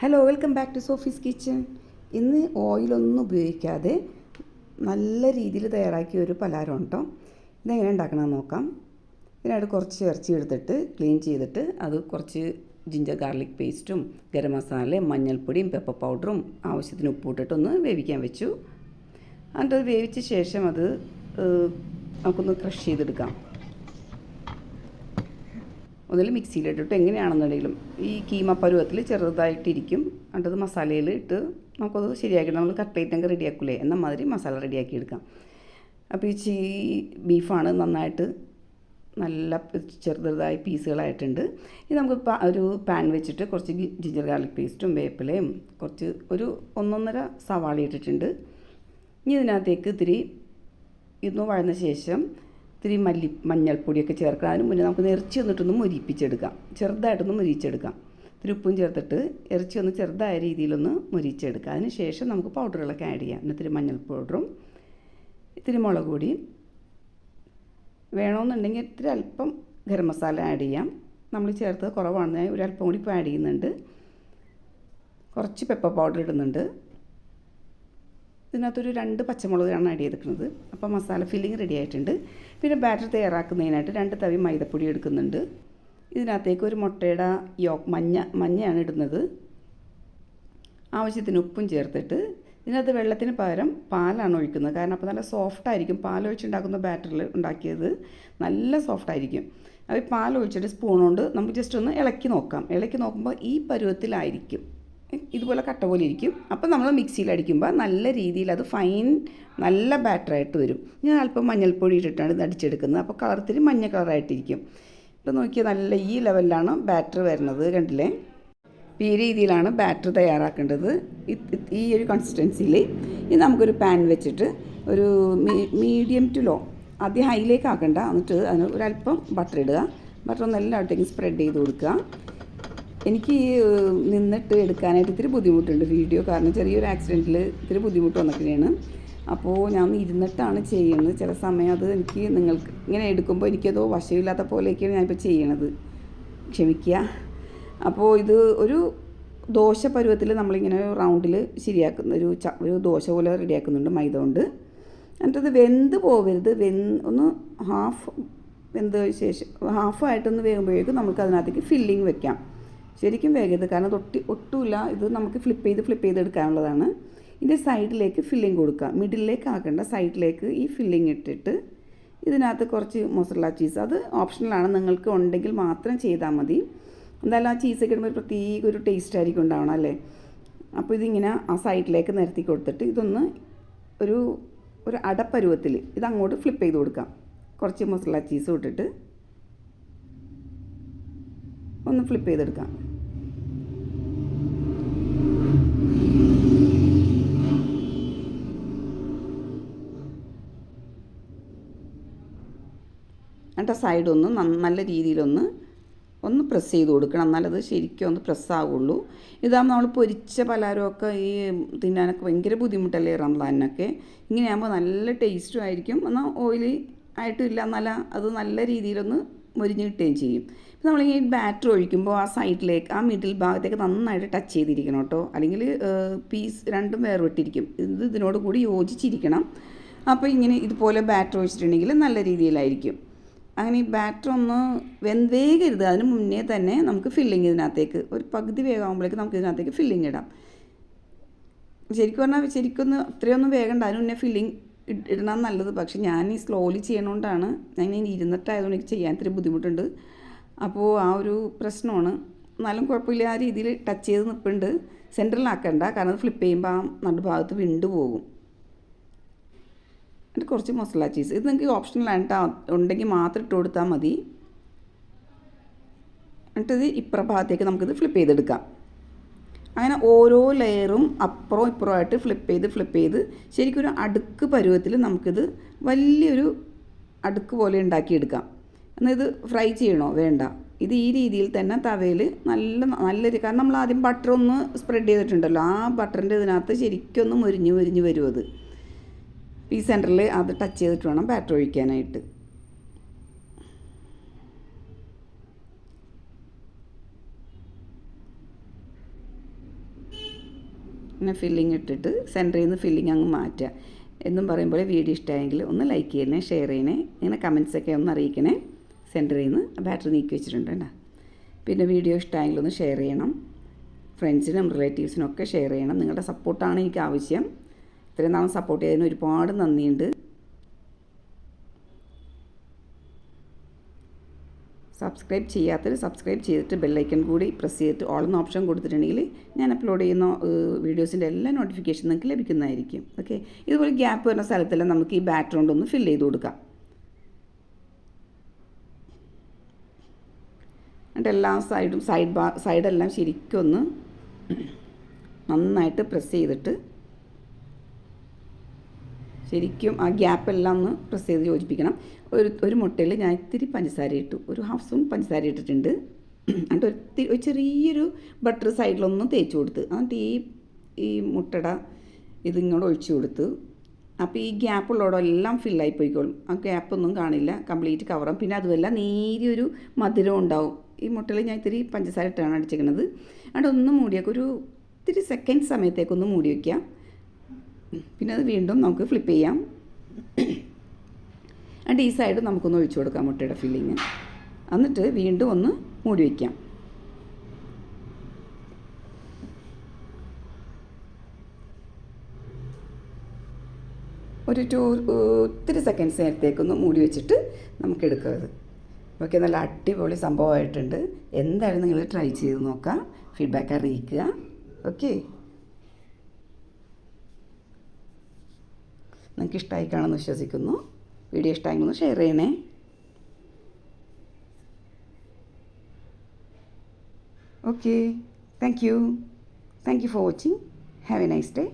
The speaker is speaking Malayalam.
Hello welcome back to Sophie's kitchen ഇന്ന് ഓയിലൊന്നും ഉപയോഗിക്കാതെ നല്ല രീതിയിൽ തയ്യാറാക്കിയ ഒരു പലഹാരം ഉണ്ടോ? ഇതെങ്ങനെ ഉണ്ടാക്കണമെന്ന് നോക്കാം. ഇതിനായിട്ട് കുറച്ച് ഇറച്ചി എടുത്തിട്ട് ക്ലീൻ ചെയ്തിട്ട് അത് കുറച്ച് ജിഞ്ചർ ഗാർലിക് പേസ്റ്റും ഗരം മസാലയും മഞ്ഞൾപ്പൊടിയും പെപ്പർ പൗഡറും ആവശ്യത്തിന് ഉപ്പിട്ടിട്ടൊന്ന് വേവിക്കാൻ വെച്ചു. എന്നിട്ട് അത് വേവിച്ച ശേഷം അത് നമുക്കൊന്ന് ക്രഷ് ചെയ്തെടുക്കാം. ഒന്നിൽ മിക്സിയിലിട്ടിട്ട് എങ്ങനെയാണെന്നുണ്ടെങ്കിലും ഈ കീമ പരുവത്തിൽ ചെറുതായിട്ടിരിക്കും. എന്നിട്ടത് മസാലയിൽ ഇട്ട് നമുക്കത് ശരിയാക്കി നമ്മൾ കട്ട്ലേറ്റൊക്കെ റെഡിയാക്കൂലേ? എന്ന മാതിരി മസാല റെഡിയാക്കി എടുക്കാം. അപ്പോൾ ഈ ചീ ബീഫാണ് നന്നായിട്ട് നല്ല ചെറുതായി പീസുകളായിട്ടുണ്ട്. ഇത് നമുക്ക് ഒരു പാൻ വെച്ചിട്ട് കുറച്ച് ജിഞ്ചർ ഗാർലിക് പേസ്റ്റും വേപ്പിലയും കുറച്ച് ഒരു ഒന്നൊന്നര സവാള ഇട്ടിട്ടുണ്ട്. ഇനി ഇതിനകത്തേക്ക് ഇത്തിരി ഇന്ന് വഴന്ന ശേഷം ഇത്തിരി മല്ലി മഞ്ഞൾപ്പൊടിയൊക്കെ ചേർക്കുക അതിന് മുന്നേ നമുക്ക് ഇറച്ചി വന്നിട്ടൊന്ന് മുരിപ്പിച്ചെടുക്കാം. ചെറുതായിട്ടൊന്ന് മുരിച്ചെടുക്കാം. ഇത്തിരി ഉപ്പും ചേർത്തിട്ട് ഇറച്ചി ഒന്ന് ചെറുതായ രീതിയിലൊന്ന് മുരിച്ചെടുക്കാം. അതിന് ശേഷം നമുക്ക് പൗഡറുകളൊക്കെ ആഡ് ചെയ്യാം. ഇത്തിരി മഞ്ഞൾ പൗഡറും ഇത്തിരി മുളക് പൊടിയും. വേണമെന്നുണ്ടെങ്കിൽ ഇത്തിരി അല്പം ഗരം മസാല ആഡ് ചെയ്യാം. നമ്മൾ ചേർത്തത് ഒരു അല്പം കൂടി ഇപ്പോൾ ആഡ് ചെയ്യുന്നുണ്ട്. കുറച്ച് പെപ്പർ പൗഡർ ഇടുന്നുണ്ട്. ഇതിനകത്തൊരു രണ്ട് പച്ചമുളകാണ് ആഡ് ചെയ്തിരിക്കുന്നത്. അപ്പോൾ മസാല ഫില്ലിങ് റെഡി ആയിട്ടുണ്ട്. പിന്നെ ബാറ്റർ തയ്യാറാക്കുന്നതിനായിട്ട് രണ്ട് തവി മൈദപ്പൊടി എടുക്കുന്നുണ്ട്. ഇതിനകത്തേക്ക് ഒരു മുട്ടയുടെ യോക്ക് മഞ്ഞ മഞ്ഞയാണ് ഇടുന്നത്. ആവശ്യത്തിന് ഉപ്പും ചേർത്തിട്ട് ഇതിനകത്ത് വെള്ളത്തിന് പകരം പാലാണ് ഒഴിക്കുന്നത്. കാരണം അപ്പോൾ നല്ല സോഫ്റ്റ് ആയിരിക്കും. പാലൊഴിച്ചുണ്ടാക്കുന്ന ബാറ്ററിൽ ഉണ്ടാക്കിയത് നല്ല സോഫ്റ്റ് ആയിരിക്കും. അപ്പോൾ പാൽ ഒഴിച്ചിട്ട് സ്പൂൺ കൊണ്ട് നമുക്ക് ജസ്റ്റ് ഒന്ന് ഇളക്കി നോക്കാം. ഇളക്കി നോക്കുമ്പോൾ ഈ പരുവത്തിലായിരിക്കും. ഇതുപോലെ കട്ട പോലെ ഇരിക്കും. അപ്പോൾ നമ്മൾ മിക്സിയിൽ അടിക്കുമ്പോൾ നല്ല രീതിയിൽ അത് ഫൈൻ നല്ല ബാറ്ററായിട്ട് വരും. ഞാൻ അല്പം മഞ്ഞൾപ്പൊടി ഇട്ടിട്ടാണ് ഇത് അടിച്ചെടുക്കുന്നത്. അപ്പോൾ കളർ ഇത്തിരി മഞ്ഞ കളറായിട്ടിരിക്കും ഇപ്പോൾ നോക്കിയാൽ നല്ല ഈ ലെവലിലാണ് ബാറ്റർ വരുന്നത്. കണ്ടില്ലേ? ഈ രീതിയിലാണ് ബാറ്റർ തയ്യാറാക്കേണ്ടത്. ഈ ഒരു കൺസിസ്റ്റൻസിയിൽ ഇത് നമുക്കൊരു പാൻ വെച്ചിട്ട് ഒരു മീഡിയം ടു ലോ ആദ്യം ഹൈയിലേക്ക് ആക്കണ്ട. എന്നിട്ട് അതിന് ഒരല്പം ബട്ടർ ഇടുക. ബട്ടർ ഒന്ന് എല്ലായിടത്തേക്കും സ്പ്രെഡ് ചെയ്ത് കൊടുക്കുക. എനിക്ക് ഈ, നിന്നിട്ട് എടുക്കാനായിട്ട് ഇത്തിരി ബുദ്ധിമുട്ടുണ്ട് വീഡിയോ. കാരണം ചെറിയൊരു ആക്സിഡന്റിൽ ഇത്തിരി ബുദ്ധിമുട്ട് വന്നിട്ടാണ് അപ്പോൾ ഞാൻ ഇരുന്നിട്ടാണ് ചെയ്യുന്നത്. ചില സമയം അത് എനിക്ക് നിങ്ങൾക്ക് ഇങ്ങനെ എടുക്കുമ്പോൾ എനിക്കതോ വശമില്ലാത്ത പോലെയൊക്കെയാണ് ഞാനിപ്പോൾ ചെയ്യണത്. ക്ഷമിക്കുക. അപ്പോൾ ഇത് ഒരു ദോശ പരുവത്തിൽ നമ്മളിങ്ങനെ റൗണ്ടിൽ ശരിയാക്കുന്ന ഒരു ച ഒരു ദോശ പോലെ റെഡിയാക്കുന്നുണ്ട് മൈദ കൊണ്ട്. എന്നിട്ടത് വെന്ത് പോവരുത്. വെന്ത് ഒന്ന് ഹാഫ് വെന്ത ശേഷം ഹാഫായിട്ടൊന്ന് വേകുമ്പോഴേക്കും നമുക്ക് അതിനകത്തേക്ക് ഫില്ലിങ് വെക്കാം. ശരിക്കും വേഗത കാരണം തൊട്ടി ഒട്ടി ഒട്ടുമില്ല. ഇത് നമുക്ക് ഫ്ലിപ്പ് ചെയ്ത് ഫ്ലിപ്പ് ചെയ്ത് എടുക്കാനുള്ളതാണ്. ഇതിന്റെ സൈഡിലേക്ക് ഫില്ലിംഗ് കൊടുക്കുക. മിഡിലേക്ക് ആക്കേണ്ട. സൈഡിലേക്ക് ഈ ഫില്ലിംഗ് ഇട്ടിട്ട് ഇതിനകത്ത് കുറച്ച് മൊസറല ചീസ് അത് ഓപ്ഷണലാണ് നിങ്ങൾക്ക് ഉണ്ടെങ്കിൽ മാത്രം ചെയ്താൽ മതി. എന്തായാലും ആ ചീസൊക്കെ ഇടുമ്പോൾ ഒരു പ്രത്യേക ഒരു ടേസ്റ്റ് ആയിരിക്കും ഉണ്ടാവണം അല്ലേ? അപ്പോൾ ഇതിങ്ങനെ ആ സൈഡിലേക്ക് നിരത്തി കൊടുത്തിട്ട് ഇതൊന്ന് ഒരു ഒരു അടപ്പരുവത്തിൽ ഇത് അങ്ങോട്ട് ഫ്ലിപ്പ് ചെയ്ത് കൊടുക്കാം. കുറച്ച് മസാല ചീസ് ഇട്ടിട്ട് ഒന്ന് ഫ്ലിപ്പ് ചെയ്തെടുക്കാം. എന്നിട്ട് ഒന്ന് നല്ല രീതിയിലൊന്ന് ഒന്ന് പ്രസ് ചെയ്ത് കൊടുക്കണം. എന്നാലത് ശരിക്കും ഒന്ന് പ്രസ് ആവുള്ളൂ. ഇതാകുമ്പോൾ നമ്മൾ പൊരിച്ച പലഹാരമൊക്കെ ഈ തിന്നാനൊക്കെ ഭയങ്കര ബുദ്ധിമുട്ടല്ലേ റംലാനൊക്കെ ഇങ്ങനെയാകുമ്പോൾ നല്ല ടേസ്റ്റും ആയിരിക്കും. എന്നാൽ ഓയിലി ആയിട്ടും ഇല്ല. എന്നല്ല അത് നല്ല രീതിയിലൊന്ന് മൊരിഞ്ഞ് കിട്ടുകയും ചെയ്യും. നമ്മൾ ഈ ബാറ്റർ ഒഴിക്കുമ്പോൾ ആ സൈഡിലേക്ക് ആ മിഡിൽ ഭാഗത്തേക്ക് നന്നായിട്ട് ടച്ച് ചെയ്തിരിക്കണം കേട്ടോ. അല്ലെങ്കിൽ പീസ് രണ്ടും വേർവിട്ടിരിക്കും ഇത് ഇതിനോട് കൂടി യോജിച്ചിരിക്കണം. അപ്പോൾ ഇങ്ങനെ ഇതുപോലെ ബാറ്റർ ഒഴിച്ചിട്ടുണ്ടെങ്കിൽ നല്ല രീതിയിലായിരിക്കും. അങ്ങനെ ഈ ബാറ്റർ ഒന്ന് വെന്തേകരുത്. അതിന് മുന്നേ തന്നെ നമുക്ക് ഫില്ലിങ് ഇതിനകത്തേക്ക് ഒരു പകുതി വേഗമാകുമ്പോഴേക്ക് നമുക്ക് ഇതിനകത്തേക്ക് ഫില്ലിങ് ഇടാം. ശരിക്കും പറഞ്ഞാൽ ശരിക്കൊന്ന് അത്രയൊന്നും വേഗണ്ട. അതിന് മുന്നേ ഫില്ലിങ് ഇടണം നല്ലത്. പക്ഷെ ഞാൻ ഈ സ്ലോലി ചെയ്യണോണ്ടാണ് ഞാൻ ഇരുന്നിട്ടായതുകൊണ്ട് എനിക്ക് ചെയ്യാൻ ഇത്തിരി ബുദ്ധിമുട്ടുണ്ട്. അപ്പോൾ ആ ഒരു പ്രശ്നമാണ്. എന്നാലും കുഴപ്പമില്ല. ആ രീതിയിൽ ടച്ച് ചെയ്ത് നിൽപ്പുണ്ട്. സെന്ററിലാക്കണ്ട കാരണം ഫ്ലിപ്പ് ചെയ്യുമ്പോൾ ആ നടുഭാഗത്ത് വിണ്ടു പോകും. എന്നിട്ട് കുറച്ച് മസാല ചീസ് ഇത് നിങ്ങൾക്ക് ഓപ്ഷണലാണ് കേട്ടോ ഉണ്ടെങ്കിൽ മാത്രം ഇട്ട് കൊടുത്താൽ മതി. എന്നിട്ടിത് ഇപ്പുറ ഭാഗത്തേക്ക് നമുക്കിത് ഫ്ലിപ്പ് ചെയ്തെടുക്കാം. അങ്ങനെ ഓരോ ലെയറും അപ്പുറവും ഇപ്പുറമായിട്ട് ഫ്ലിപ്പ് ചെയ്ത് ഫ്ലിപ്പ് ചെയ്ത് ശരിക്കും ഒരു അടുക്ക് പരുവത്തിൽ നമുക്കിത് വലിയൊരു അടുക്ക് പോലെ ഉണ്ടാക്കിയെടുക്കാം. എന്നാൽ ഇത് ഫ്രൈ ചെയ്യണോ? വേണ്ട. ഇത് ഈ രീതിയിൽ തന്നെ തവയിൽ നല്ല നല്ല കാരണം നമ്മൾ ആദ്യം ബട്ടർ ഒന്ന് സ്പ്രെഡ് ചെയ്തിട്ടുണ്ടല്ലോ. ആ ബട്ടറിന്റെ ഇതിനകത്ത് ശരിക്കൊന്ന് മുരിഞ്ഞ് മുരിഞ്ഞ് വരും അത്. ഈ സെന്ററിൽ അത് ടച്ച് ചെയ്തിട്ട് വേണം ബാറ്റർ ഒഴിക്കാനായിട്ട്. പിന്നെ ഫില്ലിങ് ഇട്ടിട്ട് സെന്ററിൽ നിന്ന് ഫില്ലിങ് അങ്ങ് മാറ്റുക. എന്നും പറയുമ്പോൾ വീഡിയോ ഇഷ്ടമായെങ്കിൽ ഒന്ന് ലൈക്ക് ചെയ്യണേ ഷെയർ ചെയ്യണേ ഇങ്ങനെ കമൻസൊക്കെ ഒന്ന് അറിയിക്കണേ. സെന്ററിൽ നിന്ന് ബാറ്ററി നീക്കി വെച്ചിട്ടുണ്ട് കേട്ടോ. പിന്നെ വീഡിയോ ഇഷ്ടമായെങ്കിൽ ഒന്ന് ഷെയർ ചെയ്യണം. ഫ്രണ്ട്സിനും റിലേറ്റീവ്സിനും ഒക്കെ ഷെയർ ചെയ്യണം. നിങ്ങളുടെ സപ്പോർട്ടാണ് എനിക്ക് ആവശ്യം. ഇത്രയും നാളും സപ്പോർട്ട് ചെയ്തതിന് ഒരുപാട് നന്ദിയുണ്ട്. സബ്സ്ക്രൈബ് ചെയ്യാത്തവർ സബ്സ്ക്രൈബ് ചെയ്തിട്ട് ബെല്ലൈക്കൺ കൂടി പ്രസ് ചെയ്തിട്ട് ഓൾ എന്ന ഓപ്ഷൻ കൊടുത്തിട്ടുണ്ടെങ്കിൽ ഞാൻ അപ്ലോഡ് ചെയ്യുന്ന വീഡിയോസിന്റെ എല്ലാ നോട്ടിഫിക്കേഷൻ നിങ്ങൾക്ക് ലഭിക്കുന്നതായിരിക്കും. ഓക്കെ ഇതുപോലെ ഗ്യാപ്പ് വരുന്ന സ്ഥലത്തെല്ലാം നമുക്ക് ഈ ബാറ്ററി ഒന്ന് ഫില്ല് ചെയ്ത് കൊടുക്കാം. എന്നിട്ട് എല്ലാ സൈഡും സൈഡ് ബാ സൈഡെല്ലാം ശരിക്കും ഒന്ന് നന്നായിട്ട് പ്രസ് ചെയ്തിട്ട് ശരിക്കും ആ ഗ്യാപ്പെല്ലാം ഒന്ന് പ്രസ് ചെയ്ത് യോജിപ്പിക്കണം. ഒരു ഒരു മുട്ടയിൽ ഞാൻ ഇത്തിരി പഞ്ചസാര ഇട്ടു. ഒരു ഹാഫ് സ്പൂൺ പഞ്ചസാര ഇട്ടിട്ടുണ്ട്. എന്നിട്ട് ഒരു ഒരു ചെറിയൊരു ബട്ടർ സൈഡിലൊന്ന് തേച്ച് കൊടുത്ത്. എന്നിട്ട് ഈ ഈ മുട്ടയുടെ ഇതിങ്ങോട്ട് ഒഴിച്ചു കൊടുത്ത്. അപ്പോൾ ഈ ഗ്യാപ്പ് ഉള്ളവിടെല്ലാം ഫില്ലായി പോയിക്കോളും. ആ ഗ്യാപ്പൊന്നും കാണില്ല. കംപ്ലീറ്റ് കവറും പിന്നെ അതുമല്ല നേരിയൊരു മധുരം ഉണ്ടാവും. ഈ മുട്ടയിൽ ഞാൻ ഇത്തിരി പഞ്ചസാര ഇട്ടാണ് അടിച്ചിരിക്കുന്നത്. അതുകൊണ്ട് ഒന്ന് മൂടിയേക്ക് ഒരു ഇത്തിരി സെക്കൻഡ് സമയത്തേക്കൊന്ന് മൂടി വയ്ക്കാം പിന്നെ അത് വീണ്ടും നമുക്ക് ഫ്ലിപ്പ് ചെയ്യാം. എന്നിട്ട് ഈ സൈഡ് നമുക്കൊന്ന് ഒഴിച്ചു കൊടുക്കാം മുട്ടയുടെ ഫില്ലിങ് എന്നിട്ട് വീണ്ടും ഒന്ന് മൂടി വയ്ക്കാം ഒരു ടു ഒത്തിരി സെക്കൻഡ്സ് നേരത്തേക്കൊന്ന് മൂടി വെച്ചിട്ട് നമുക്ക് എടുക്കാം അത്. ഓക്കെ നല്ല അടിപൊളി സംഭവമായിട്ടുണ്ട്. എന്തായാലും നിങ്ങൾ ട്രൈ ചെയ്ത് നോക്കാം. ഫീഡ്ബാക്ക് അറിയിക്കുക. ഓക്കെ നിങ്ങൾക്ക് ഇഷ്ടമായി കാണുമെന്ന് വിശ്വസിക്കുന്നു. വീഡിയോ ഇഷ്ടമായെങ്കിൽ ഷെയർ ചെയ്യണേ. Okay thank you thank you for watching have a nice day